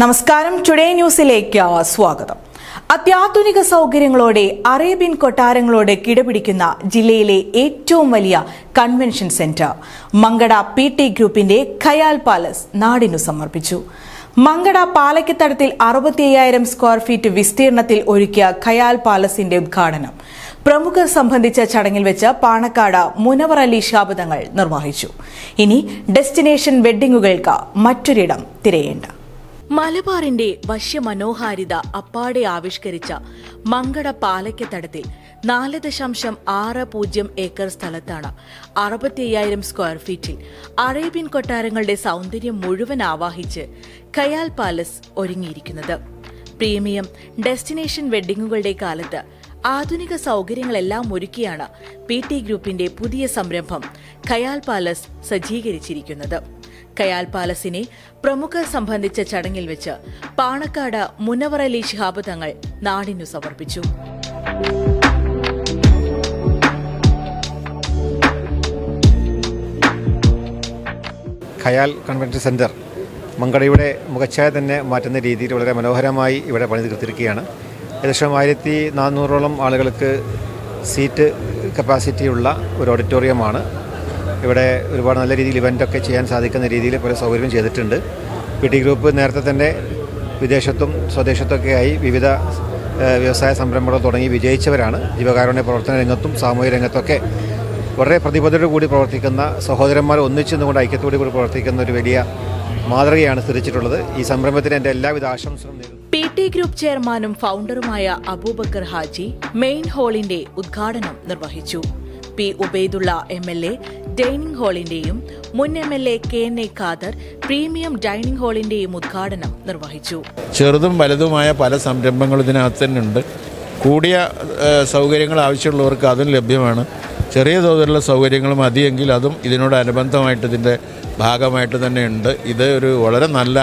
നമസ്കാരം. ടുഡേ ന്യൂസിലേക്ക് സ്വാഗതം. അത്യാധുനിക സൗകര്യങ്ങളോടെ അറേബ്യൻ കൊട്ടാരങ്ങളോടെ കിടപിടിക്കുന്ന ജില്ലയിലെ ഏറ്റവും വലിയ convention centre Mankada P T ഗ്രൂപ്പിന്റെ ഖയാൽ പാലസ് നാടിനു സമർപ്പിച്ചു. മങ്കട പാലക്കത്തടത്തിൽ അറുപത്തി അയ്യായിരം സ്ക്വയർ ഫീറ്റ് വിസ്തീർണത്തിൽ ഒരുക്കിയ ഖയാൽ പാലസിന്റെ ഉദ്ഘാടനം. പ്രമുഖർ സംബന്ധിച്ച ചടങ്ങിൽ വെച്ച് പാണക്കാട് മുനവർ അലി ശാബദങ്ങൾ നിർവഹിച്ചു. ഇനി ഡെസ്റ്റിനേഷൻ വെഡ്ഡിങ്ങുകൾക്ക് മറ്റൊരിടം തിരയേണ്ട. മലബാറിന്റെ വശ്യമനോഹാരിത അപ്പാടെ ആവിഷ്കരിച്ച മങ്കട പാലയ്ക്കത്തടത്തിൽ നാല് ദശാംശം ആറ് പൂജ്യം ഏക്കർ സ്ഥലത്താണ് അറുപത്തിയ്യായിരം സ്ക്വയർ ഫീറ്റിൽ അറേബ്യൻ കൊട്ടാരങ്ങളുടെ സൗന്ദര്യം മുഴുവൻ ആവാഹിച്ച് ഖയാൽ പാലസ് ഒരുങ്ങിയിരിക്കുന്നത്. പ്രീമിയം ഡെസ്റ്റിനേഷൻ വെഡ്ഡിങ്ങുകളുടെ കാലത്ത് ആധുനിക സൗകര്യങ്ങളെല്ലാം ഒരുക്കിയാണ് പി ടി ഗ്രൂപ്പിന്റെ പുതിയ സംരംഭം ഖയാൽ പാലസ് സജ്ജീകരിച്ചിരിക്കുന്നത്. കയാൽ പാലസിനെ പ്രമുഖർ സംബന്ധിച്ച ചടങ്ങിൽ വെച്ച് പാണക്കാട് മുനവറലി ശിഹാബ് തങ്ങൾ നാടിനു സമർപ്പിച്ചു. ഖയാൽ കൺവെൻഷൻ സെന്റർ മങ്കടയുടെ മുഖച്ഛായ തന്നെ മാറ്റുന്ന രീതിയിൽ വളരെ മനോഹരമായി ഇവിടെ പണി തീർത്തിരിക്കുകയാണ് ഏകദേശം ആയിരത്തി നാനൂറോളം ആളുകൾക്ക് സീറ്റ് കപ്പാസിറ്റിയുള്ള ഒരു ഓഡിറ്റോറിയമാണ് ഇവിടെ ഒരുപാട് നല്ല രീതിയിൽ ഇവന്റൊക്കെ ചെയ്യാൻ സാധിക്കുന്ന രീതിയിൽ പല സൗകര്യം ചെയ്തിട്ടുണ്ട്. പി ടി ഗ്രൂപ്പ് നേരത്തെ തന്നെ വിദേശത്തും സ്വദേശത്തൊക്കെയായി വിവിധ വ്യവസായ സംരംഭങ്ങൾ തുടങ്ങി വിജയിച്ചവരാണ്. ജീവകാരുണ്യ പ്രവർത്തന രംഗത്തും സാമൂഹ്യ രംഗത്തൊക്കെ വളരെ പ്രതിബദ്ധയോട് കൂടി പ്രവർത്തിക്കുന്ന സഹോദരന്മാർ ഒന്നിച്ചു നിന്നുകൊണ്ട് ഐക്യത്തോടു കൂടി പ്രവർത്തിക്കുന്ന ഒരു വലിയ മാതൃകയാണ് സ്ഥിരിച്ചിട്ടുള്ളത് ഈ സംരംഭത്തിന് എന്റെ എല്ലാവിധ ആശംസകളും പി ടി ഗ്രൂപ്പ് ചെയർമാനും ഫൗണ്ടറുമായ അബൂബക്കർ ഹാജി മെയിൻ ഹാളിന്റെ ഉദ്ഘാടനം നിർവഹിച്ചു. P Ubaidulla M L A dining ഹാളിന്റെയും മുൻ M L A K N A Khader premium dining ഹാളിന്റെയും ഉദ്ഘാടനം നിർവഹിച്ചു. ചെറുതും വലുതുമായ പല സംരംഭങ്ങളും ഇതിനകത്ത് തന്നെ ഉണ്ട് കൂടിയ സൗകര്യങ്ങൾ ആവശ്യമുള്ളവർക്ക് അതും ലഭ്യമാണ്. ചെറിയ തോതിലുള്ള സൗകര്യങ്ങൾ മതിയെങ്കിൽ അതും ഇതിനോടനുബന്ധമായിട്ട് ഇതിന്റെ ഭാഗമായിട്ട് തന്നെ ഉണ്ട് ഇത് ഒരു വളരെ നല്ല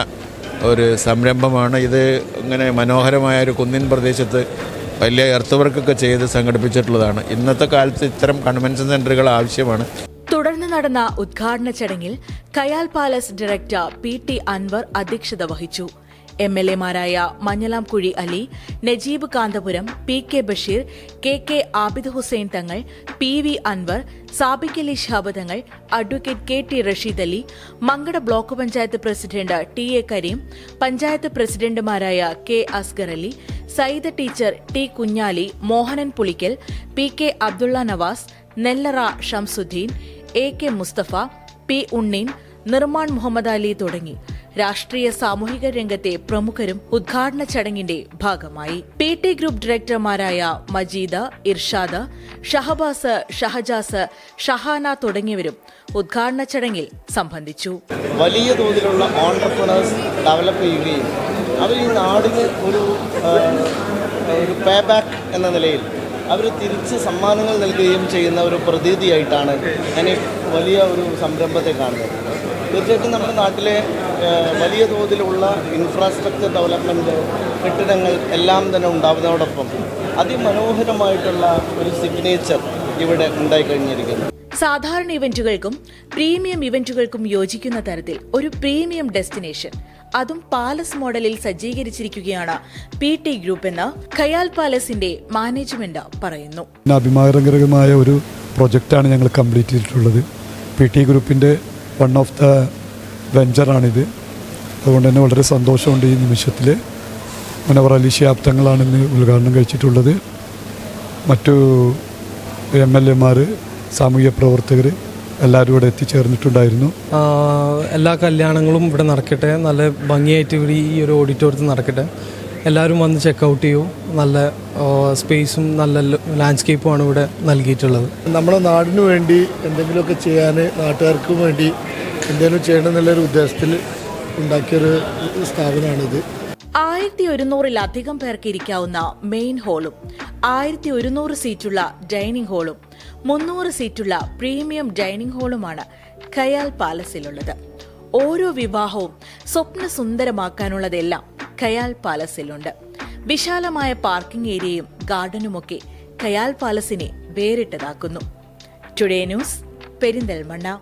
ഒരു സംരംഭമാണ്. ഇത് ഇങ്ങനെ മനോഹരമായ ഒരു കുന്നിൻ പ്രദേശത്ത് വലിയ എർത്ത് വർക്കൊക്കെ ചെയ്ത് സംഘടിപ്പിച്ചിട്ടുള്ളതാണ്. ഇന്നത്തെ കാലത്ത് ഇത്തരം കൺവെൻഷൻ സെന്ററുകൾ ആവശ്യമാണ്. തുടർന്ന് നടന്ന ഉദ്ഘാടന ചടങ്ങിൽ Khayal palace director P T Anwar അധ്യക്ഷത വഹിച്ചു. M L എമാരായ Manjalamkuzhi Ali Najeeb Kanthapuram P K Basheer K K Abid Hussain Thangal P V Anwar Sabik Ali advocate K T Rasheed Ali Mankada block panchayat president T A Kareem panchayat പ്രസിഡന്റുമാരായ K Asgar Ali Sayyid teacher T Kunhali Mohanan Pulikkal P K Abdulla Navas Nellara Shamsudheen A K Musthafa P Unneen Nirman Muhammad Ali തുടങ്ങി. രാഷ്ട്രീയ സാമൂഹിക രംഗത്തെ പ്രമുഖരും ഉദ്ഘാടന ചടങ്ങിന്റെ ഭാഗമായി. P T group ഡയറക്ടർമാരായ മജീദ ഇർഷാദ് ഷഹബാസ് ഷഹജാസ് ഷഹാന തുടങ്ങിയവരും ഉദ്ഘാടന ചടങ്ങിൽ സംബന്ധിച്ചു. വലിയ തോതിലുള്ള ഓൺടർപ്രണേഴ്സ് ഡെവലപ്പ് ചെയ്യുകയും അവർ ഈ നാടിന് ഒരു ഒരു പേ ബാക്ക് എന്ന നിലയിൽ അവർ തിരിച്ച് സമ്മാനങ്ങൾ നൽകുകയും ചെയ്യുന്ന ഒരു പ്രതീതിയായിട്ടാണ് ഞാൻ വലിയ ഒരു സംരംഭത്തെ കാണുന്നത്. തീർച്ചയായിട്ടും നമ്മുടെ നാട്ടിലെ വലിയ തോതിലുള്ള ഇൻഫ്രാസ്ട്രക്ചർ ഡെവലപ്മെന്റ് കെട്ടിടങ്ങൾ എല്ലാം തന്നെ ഉണ്ടാവുന്നതോടൊപ്പം അതിമനോഹരമായിട്ടുള്ള ഒരു സിഗ്നേച്ചർ ഇവിടെ ഉണ്ടായിക്കഴിഞ്ഞിരിക്കുന്നു. സാധാരണ ഇവന്റുകൾക്കും പ്രീമിയം ഇവന്റുകൾക്കും യോജിക്കുന്ന തരത്തിൽ ഒരു പ്രീമിയം ഡെസ്റ്റിനേഷൻ. അതും പാലസ് മോഡലിൽ സജ്ജീകരിച്ചിരിക്കുകയാണ് പി ടി ഗ്രൂപ്പ് എന്ന് ഖയാൽ പാലസിന്റെ മാനേജ്മെന്റ് പറയുന്നു. അഭിമാനകരമായ ഒരു പ്രൊജക്റ്റാണ് ഞങ്ങൾ കംപ്ലീറ്റ് ചെയ്തിട്ടുള്ളത്. പി ടി ഗ്രൂപ്പിന്റെ വൺ ഓഫ് ദ വെഞ്ചറാണിത്. അതുകൊണ്ട് തന്നെ വളരെ സന്തോഷമുണ്ട് ഈ നിമിഷത്തിൽ മുനവർ അലി തങ്ങളാണ് ഇന്ന് ഉദ്ഘാടനം കഴിച്ചിട്ടുള്ളത്. മറ്റു എം എൽ എമാർ സാമൂഹ്യ പ്രവർത്തകർ എല്ലാവരും ഇവിടെ എത്തിച്ചേർന്നിട്ടുണ്ടായിരുന്നു. എല്ലാ കല്യാണങ്ങളും ഇവിടെ നടക്കട്ടെ. നല്ല ഭംഗിയായിട്ട് ഇവിടെ ഈ ഒരു ഓഡിറ്റോറിയത്തിൽ നടക്കട്ടെ. എല്ലാവരും വന്ന് ചെക്കൗട്ട് ചെയ്യൂ. നല്ല സ്പേസും നല്ല ലാൻഡ്സ്കേപ്പുമാണ് ഇവിടെ നൽകിയിട്ടുള്ളത്. നമ്മുടെ നാടിന് വേണ്ടി എന്തെങ്കിലുമൊക്കെ ചെയ്യാൻ നാട്ടുകാർക്കും വേണ്ടി എന്തെങ്കിലും ചെയ്യണം എന്നുള്ളൊരു ഉദ്ദേശത്തിൽ ഉണ്ടാക്കിയൊരു സ്ഥാപനമാണിത്. ആയിരത്തി ഒരുന്നൂറിലധികം പേർക്ക് ഇരിക്കാവുന്ന മെയിൻ ഹാളും ആയിരത്തി ഒരുന്നൂറ് സീറ്റുള്ള ഡൈനിങ് ഹാളും മുന്നൂറ് സീറ്റുള്ള പ്രീമിയം ഡൈനിങ് ഹാളുമാണ് ഖയാൽ പാലസിലുള്ളത്. ഓരോ വിവാഹവും സ്വപ്ന സുന്ദരമാക്കാനുള്ളതെല്ലാം ഖയാൽ പാലസിലുണ്ട്. വിശാലമായ പാർക്കിംഗ് ഏരിയയും ഗാർഡനുമൊക്കെ ഖയാൽ പാലസിനെ വേറിട്ടതാക്കുന്നു. Today news Perinthalmanna.